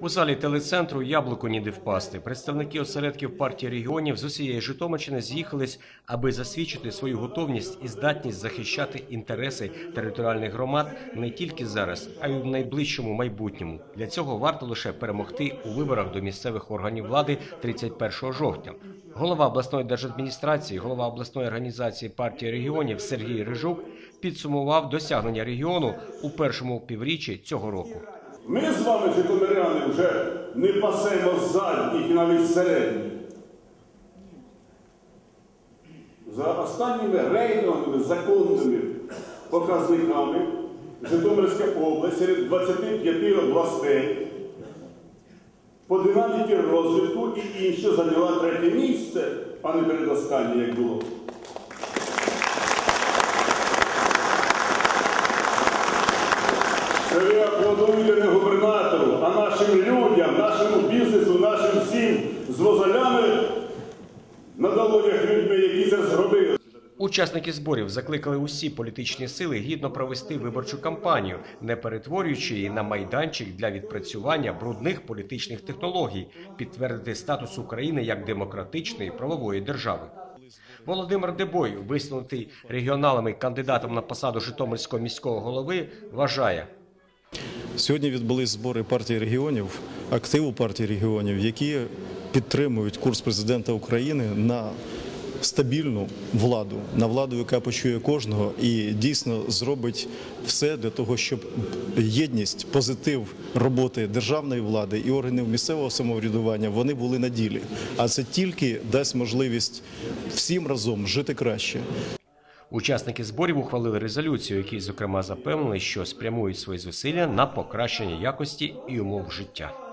У залі телецентру яблуко ніде впасти. Представники осередків партії регіонів з усієї Житомирщини з'їхались, аби засвідчити свою готовність і здатність захищати інтереси територіальних громад не тільки зараз, а й у найближчому майбутньому. Для цього варто лише перемогти у виборах до місцевих органів влади 31 жовтня. Голова обласної держадміністрації, голова обласної організації партії регіонів Сергій Рижук підсумував досягнення регіону у першому півріччі цього року. Ми з вами, житомиряни, вже не пасемо задніх і навіть середніх. За останніми рейтинговими законними показниками Житомирська область серед 25 областей по динаміці розвитку і інше зайняла третє місце, а не передостаннє, як було. Це ви не губернатору, а нашим людям, нашому бізнесу, нашим всім з возолями на долонях людьми, які це зробили. Учасники зборів закликали усі політичні сили гідно провести виборчу кампанію, не перетворюючи її на майданчик для відпрацювання брудних політичних технологій, підтвердити статус України як демократичної правової держави. Володимир Дебой, висунутий регіоналами кандидатом на посаду Житомирського міського голови, вважає. Сьогодні відбулись збори партії регіонів, активу партії регіонів, які підтримують курс президента України на стабільну владу, на владу, яка почує кожного і дійсно зробить все для того, щоб єдність, позитив роботи державної влади і органів місцевого самоврядування вони були на ділі. А це тільки дасть можливість всім разом жити краще. Учасники зборів ухвалили резолюцію, які, зокрема, запевнили, що спрямують свої зусилля на покращення якості і умов життя.